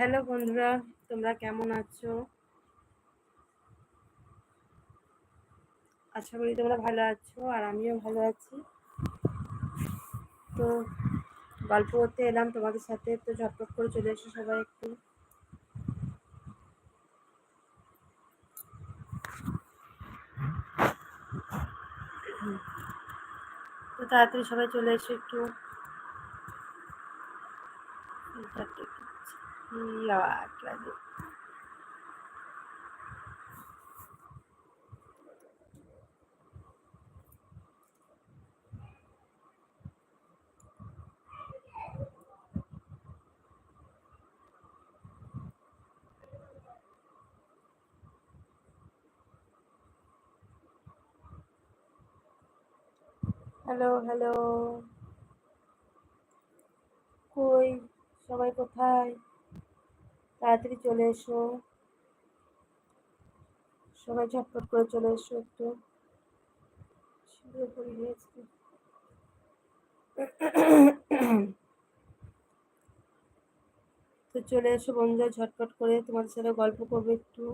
Hello বন্ধুরা, তোমরা কেমন আছো? আশা করি তোমরা ভালো আছো আর আমিও ভালো আছি। তো গল্প করতে এলাম তোমাদের সাথে, তো ঝটপট করে চলে এসো সবাই একটু। তো তাড়াতাড়ি সবাই চলে এসো একটু। লাগে হ্যালো হ্যালো কই সবাই কোথায় তাড়াতাড়ি চলে এসো। সবাই ঝটপট করে চলে এসো একটু। তো চলে এসো বন্ধুরা ঝটপট করে, তোমাদের সাথে গল্প করব একটু।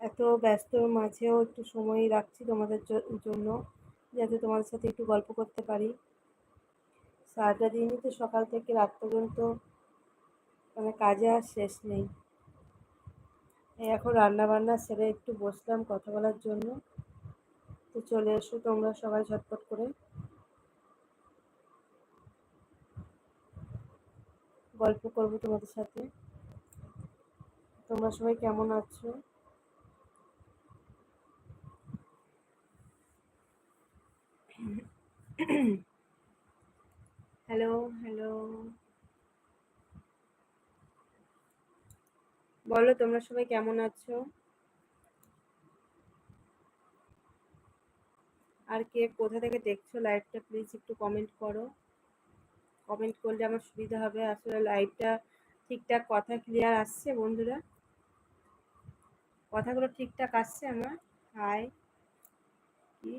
এত ব্যস্ত মাঝেও একটু সময় রাখছি তোমাদের জন্য, যাতে তোমাদের সাথে একটু গল্প করতে পারি। সারাটা দিনই তো সকাল থেকে রাত পর্যন্ত মানে কাজে আর শেষ নেই। এখন রান্না বান্না সেরে একটু বসলাম কথা বলার জন্য। তো চলে এসো তোমরা সবাই ঝটপট করে। গল্প করব তোমাদের সাথে। তোমরা সবাই কেমন আছো? Hello hello. বলো, তোমরা সবাই কেমন আছো? আর কে কোথা থেকে দেখছ লাইভটা প্লিজ একটু কমেন্ট করো। কমেন্ট করলে আমার সুবিধা হবে। আসলে লাইভটা ঠিকঠাক কথা ক্লিয়ার আসছে, বন্ধুরা? কথাগুলো ঠিকঠাক আসছে আমার? হাই কি?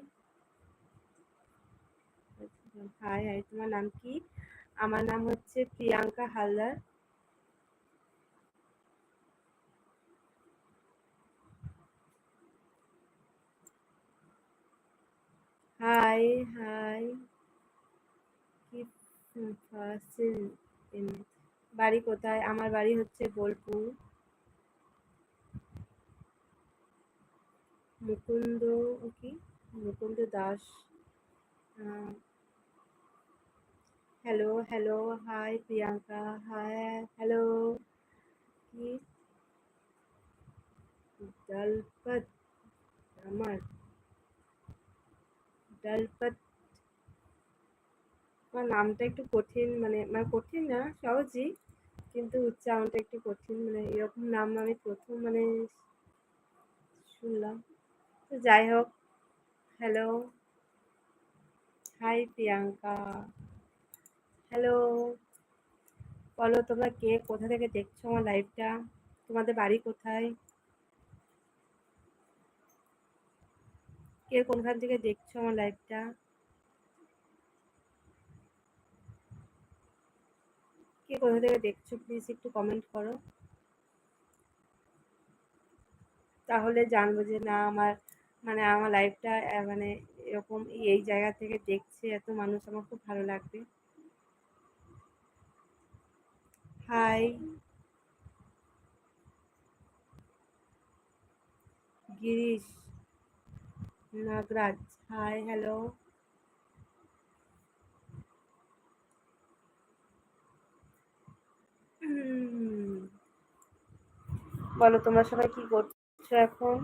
হাই হাই তোমার নাম কি? আমার নাম হচ্ছে প্রিয়াঙ্কা হালদার। হাই হাই বাড়ি কোথায়? আমার বাড়ি হচ্ছে বোলপুর। মুকুন্দ কি? Mukunda Das. Hello hello hi Priyanka. Hi hello কি? দলপত আমার দলপত আমার নামটা একটু কঠিন মানে মানে কঠিন না, সহজই, কিন্তু উচ্চারণটা একটু কঠিন মানে এরকম নাম আমি প্রথম মানে শুনলাম। তো যাই হোক হ্যালো হাই প্রিয়াঙ্কা হ্যালো বলো তোমরা কে, কোথা থেকে দেখছ আমার লাইভটা তোমাদের বাড়ি কোথায়? কে কোনখান থেকে দেখছ আমার লাইভটা কে কোথা থেকে দেখছ প্লিজ একটু কমেন্ট করো। তাহলে জানব যে না, আমার মানে আমার লাইফটা মানে এরকম এই জায়গা থেকে দেখছে, এত মানুষ আমার খুব ভালো লাগবে। Hi Girish. Nagaraj hi hello বলো তোমরা সবাই কি করছ এখন?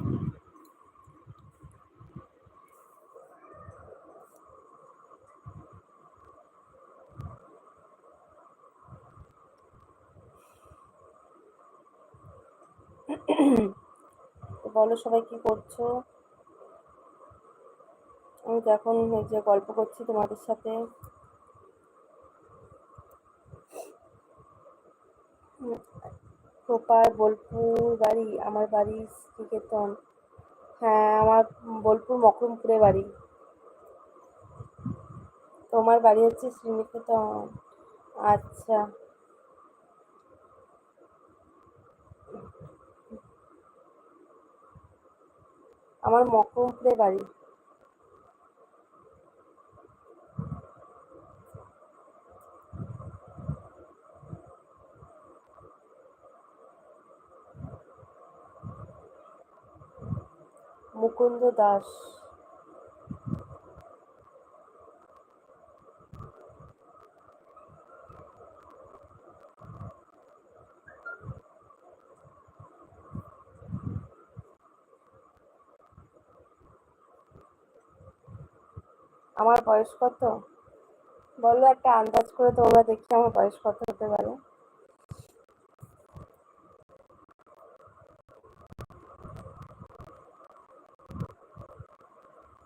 বলো সবাই কি করছ? রোজ এখন এই যে গল্প করছি তোমাদের সাথে। কোপার বোলপুর বাড়ি, আমার বাড়ি শ্রীকেতন। হ্যাঁ আমার বোলপুর মকরমপুরে বাড়ি। তোমার বাড়ি হচ্ছে শ্রীনিকেতন। আচ্ছা। আমার মকরমপুরে বাড়ি। মুকুন্দ দাস। আমার বয়স কত? বলো একটা আন্দাজ করে তোমরা দেখি আমার বয়স কত হতে পারে।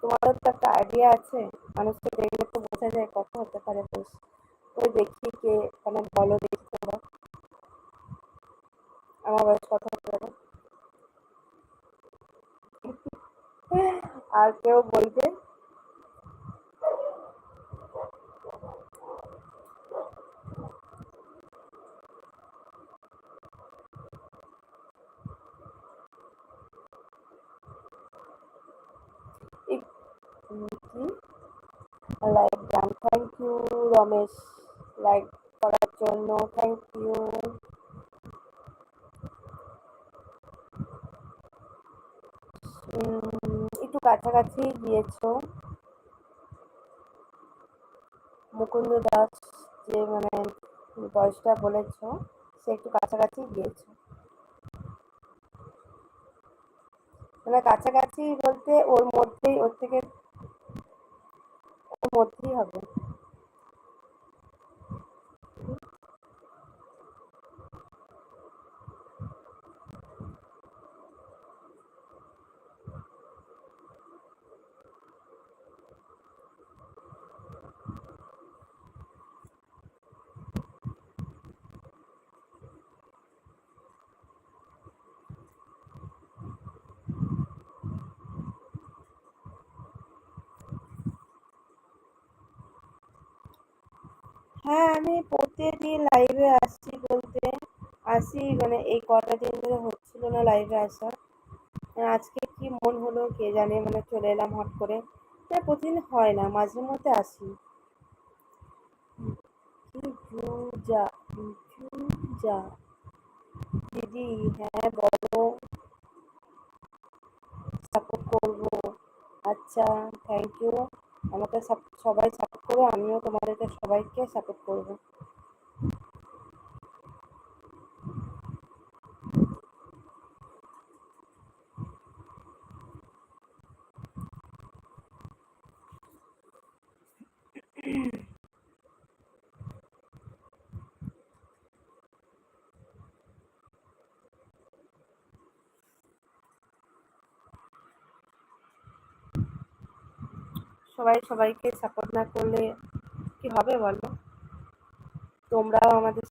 তোমারও তো একটা আইডিয়া আছে। মানুষকে দেখলে তো বোঝা যায় কত হতে পারে দোষ ওই দেখি কে মানে বলো দেখি তোমরা। আমার বয়স কত হতে পারে? আর কেউ বলবে কি like done thank you Ramesh like করার জন্য থ্যাংক ইউ একটু কাছাকাছি গিয়েছো। মুকুন্দ দাস যে মানে বয়সটা বলেছ, সে একটু কাছাকাছি গিয়েছো। মানে কাছাকাছি বলতে ওর মধ্যেই, ওর থেকে ওর মধ্যেই হবে। হ্যাঁ আমি প্রতিদিন লাইভে আসছি বলতে, আসি মানে এই কটা দিন ধরে হচ্ছিল না লাইভে আসা। আজকে কি মন হলো কে জানে মানে চলে এলাম হট করে। মানে প্রতিদিন হয় না, মাঝে মধ্যে আসি। দিদি হ্যাঁ বলো। সাপোর্ট করব। আচ্ছা থ্যাংক ইউ আমাকে সবাই সাপোর্ট করো আমিও তোমাদেরকে সবাইকে সাপোর্ট করব। সবাই সবাইকে সাপোর্ট না করলে কি হবে বলো? তোমরাও আমাদের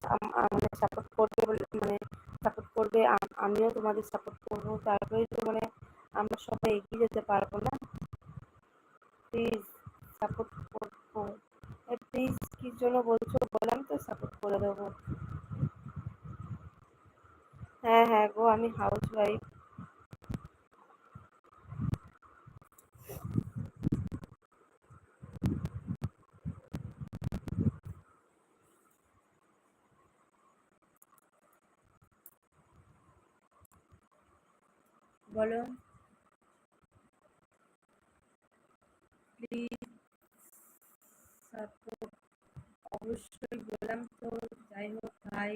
আমাদের সাপোর্ট করবে মানে সাপোর্ট করবে আমিও তোমাদের সাপোর্ট করব। তারপরেই তো মানে আমরা সবাই এগিয়ে যেতে পারব না। প্লিজ সাপোর্ট করব। প্লিজ কি জন্য বলছো বললাম তো সাপোর্ট করে দেবো। হ্যাঁ হ্যাঁ গো, আমি হাউস ওয়াইফ বলো। সাপোর্ট অবশ্যই বললাম তো যাই হোক ভাই।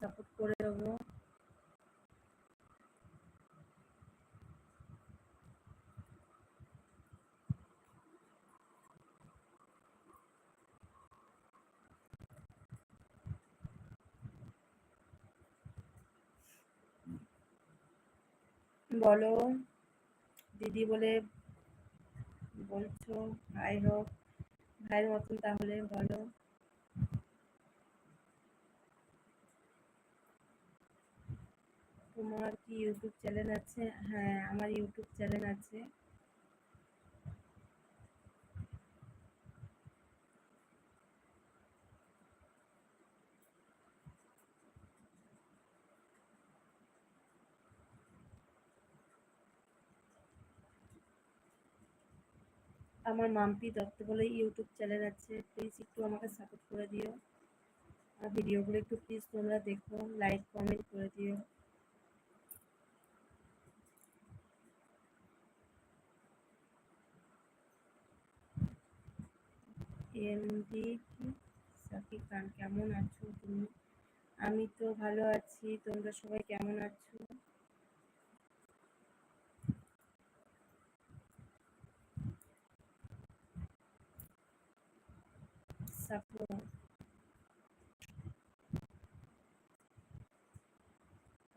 সাপোর্ট করে দেবো বলো। দিদি বলে, বলছো, ভাই হোক, ভাইয়ের মতন তাহলে বলো। তোমার কি ইউটিউব চ্যানেল আছে? হ্যাঁ আমার ইউটিউব চ্যানেল আছে। আমার মাম্পি দত্ত বলে ইউটিউব চ্যানেল আছে প্লিজ একটু আমাকে সাপোর্ট করে দিও। আর ভিডিওগুলো একটু প্লিজ তোমরা দেখো লাইক কমেন্ট করে দিও। খান, কেমন আছো তুমি? আমি তো ভালো আছি, তোমরা সবাই কেমন আছো? সাপোর্ট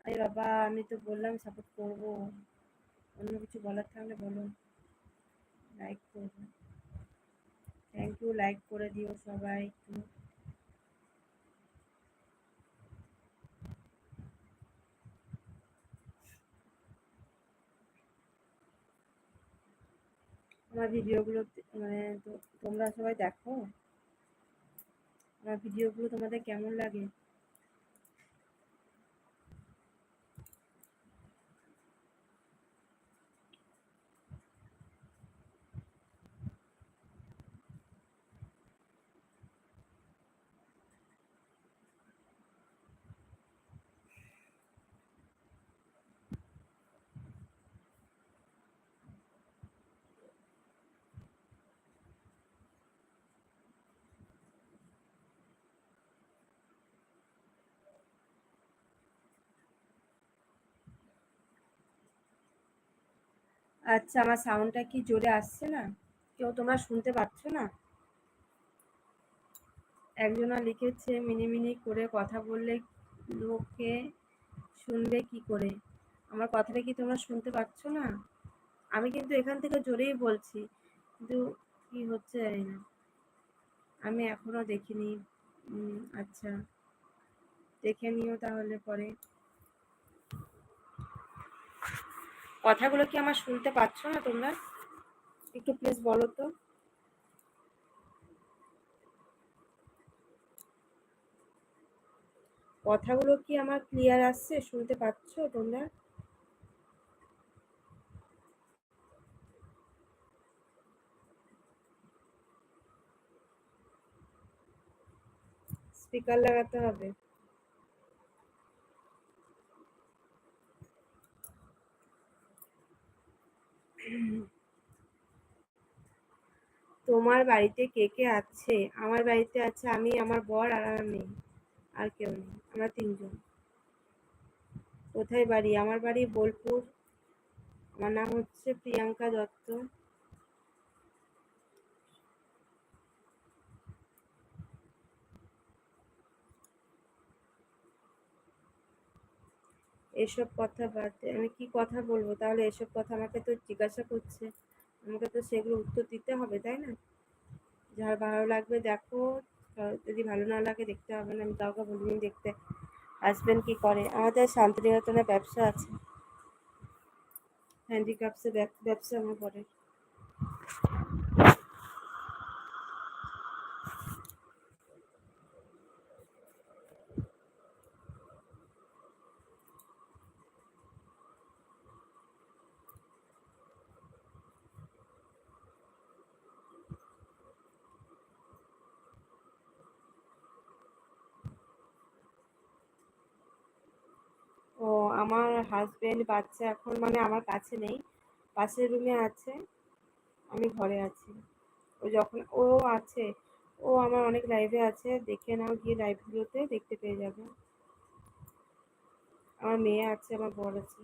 আরে বাবা, আমি তো বললাম সাপোর্ট করব। অন্য কিছু বলার থাকলে বলো লাইক করব। থ্যাংক ইউ লাইক করে দিও সবাই। একটু আমার ভিডিওগুলো মানে তোমরা সবাই দেখো। আমার ভিডিওগুলো তোমাদের কেমন লাগে? আচ্ছা আমার সাউন্ডটা কি জোরে আসছে না? কেউ তোমরা শুনতে পাচ্ছ না? একজনা লিখেছে মিনিমিনি করে কথা বললে লোকে শুনবে কি করে? আমার কথাটা কি তোমরা শুনতে পাচ্ছ না? আমি কিন্তু এখান থেকে জোরেই বলছি, কিন্তু কি হচ্ছে জানি না। আমি এখনও দেখিনি। আচ্ছা দেখে নিও তাহলে পরে। কথাগুলো কি আমার শুনতে পাচ্ছ না তোমরা? একটু প্লিজ বলো তো। কথাগুলো কি আমার ক্লিয়ার আসছে? শুনতে পাচ্ছ তোমরা? স্পিকার লাগাতে হবে। তোমার বাড়িতে কে কে আছে? আমার বাড়িতে আছে আমি, আমার বর আর আমার মেয়ে। আর কেউ নেই। আমরা তিনজন। কোথায় বাড়ি? আমার বাড়ি বোলপুর। আমার নাম হচ্ছে প্রিয়াঙ্কা দত্ত। এসব কথা বাদ আমি কি কথা বলব? তাহলে এসব কথা আমাকে তো জিজ্ঞাসা করছে। আমাকে তো সেগুলো উত্তর দিতে হবে, তাই না? যার ভালো লাগবে দেখো। যদি ভালো না লাগে দেখতে হবে না। আমি কাউকে বলিনি দেখতে। হাজব্যান্ড কি করে? আমাদের শান্তিনিকেতনে ব্যবসা আছে। হ্যান্ডিক্রাফটসের ব্যবসা আমার করে ও আমার হাজবেন্ড বাচ্চা এখন মানে আমার কাছে নেই, পাশের রুমে আছে, আমি ঘরে আছি। ও যখন, ও আছে, ও আমার অনেক লাইভে আছে, দেখে নাও গিয়ে লাইভগুলোতে দেখতে পেয়ে যাবে। আমার মেয়ে আছে, আমার বর আছে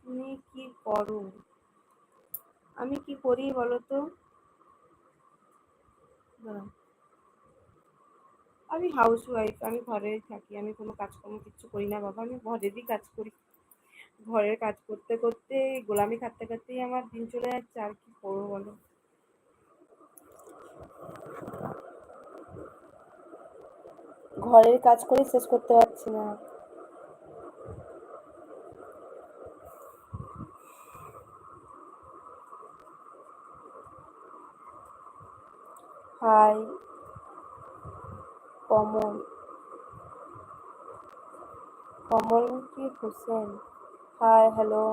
তুমি কি করো। আমি কি করি বলো তো আমি হাউস ওয়াইফ আমি ঘরে থাকি, আমি কোনো কাজকর্ম কিচ্ছু করি না বাবা, আমি ঘরেরই কাজ করি। ঘরের কাজ করতে করতে গোলামি খাটতে খাটতেই আমার দিন চলে যাচ্ছে, আর কি করব বলো? ঘরের কাজ করে শেষ করতে পারছি না। হাই কমল কমল কি হোসেন। হাই হ্যালো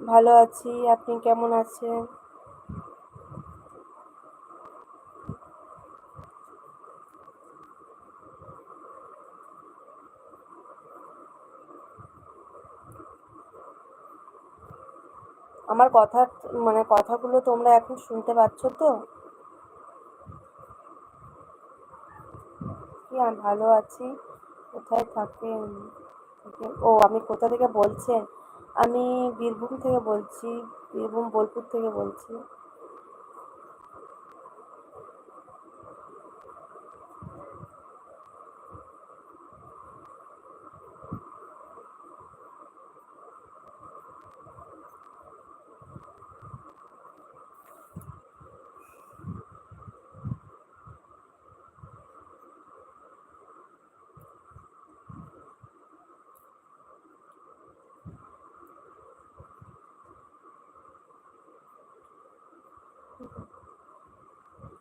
ভালো আছি আপনি কেমন আছেন? আমার কথা মানে কথাগুলো তোমরা এখন শুনতে পাচ্ছ তো? কি ভালো আছি? কোথায় থাকেন? ও আমি কোথা থেকে বলছেন? আমি বীরভূম থেকে বলছি, বীরভূম বোলপুর থেকে বলছি।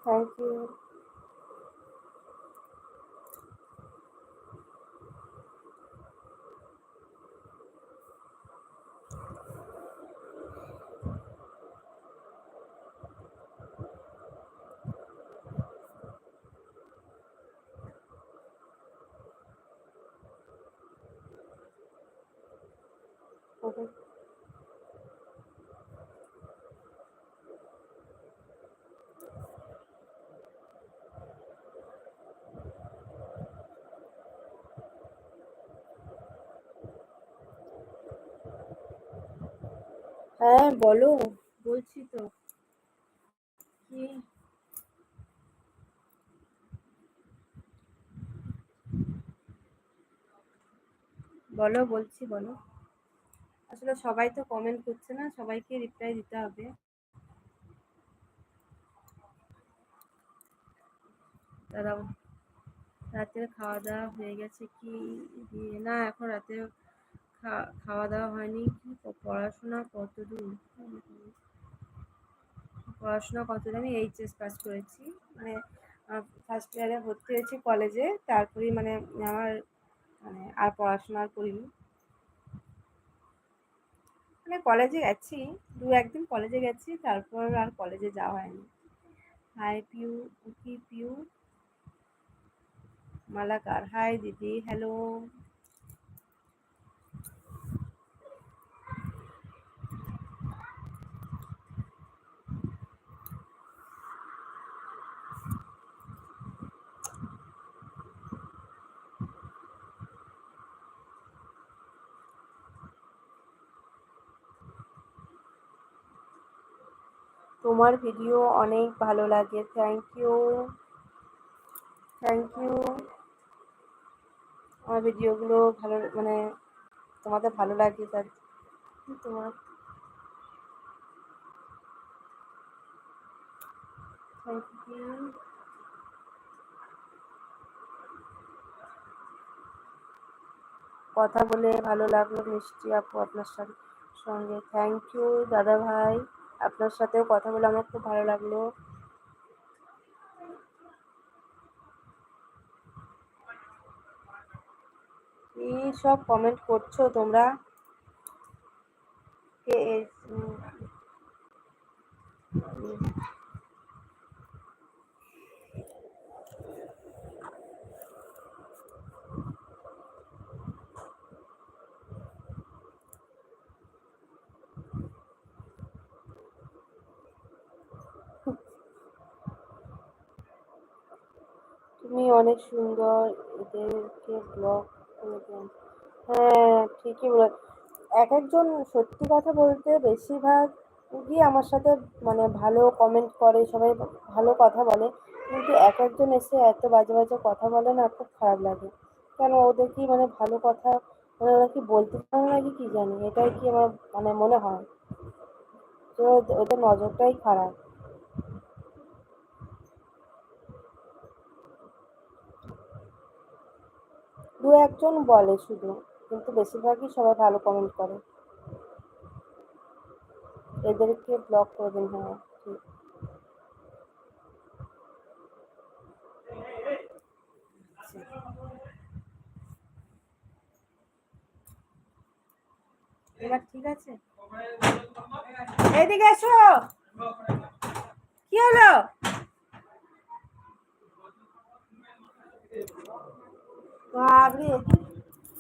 থ্যাংক ইউ হ্যাঁ বলো। বলছি তো বলো, বলছি, বলো। আসলে সবাই তো কমেন্ট করছে না, সবাইকে রিপ্লাই দিতে হবে। দাঁড়াও। রাতের খাওয়া দাওয়া হয়ে গেছে কি? না, এখন রাতে খাওয়া দাওয়া হয়নি। কি পড়াশোনা কতদূর? পড়াশোনা কত দূর আমি এইচএস পাস করেছি। মানে ফার্স্ট ইয়ারে ভর্তি হয়েছি কলেজে তারপরেই মানে আমার মানে আর পড়াশোনা করিনি। মানে কলেজে গেছি। দু একদিন কলেজে গেছি। তারপর আর কলেজে যাওয়া হয়নি। হাই পিউ কি পিউ মালাকার হাই দিদি হ্যালো তোমার ভিডিও অনেক ভালো লাগে। থ্যাংক ইউ থ্যাংক ইউ আমার ভিডিওগুলো ভালো মানে তোমাদের ভালো লাগে তার তোমার। কথা বলে ভালো লাগল মিষ্টি আপু আপনার সঙ্গে। থ্যাংক ইউ দাদা ভাই। আপনার সাথেও কথা বলে আমার খুব ভালো লাগল। সব কমেন্ট করছ তোমরা? কে তুমি অনেক সুন্দর এদেরকে ব্লগ করে দেন হ্যাঁ ঠিকই বলে এক একজন সত্যি কথা বলতে বেশিরভাগ গিয়ে আমার সাথে মানে ভালো কমেন্ট করে, সবাই ভালো কথা বলে। কিন্তু এক একজন এসে এত বাজে বাজে কথা বলে না, খুব খারাপ লাগে। কেন? ওদের কি মানে ভালো কথা মানে ওরা কি বলতে পারে নাকি কি জানি? এটাই কি আমার মানে মনে হয়। তো ওদের নজরটাই খারাপ। দু একজন বলে শুধু, কিন্তু বেশিরভাগই সবাই ভালো কমেন্ট করে। এদেরকে ব্লক করে দিন হ্যাঁ ঠিক। আছে? এদিকে এসো! কি হলো? बाप रे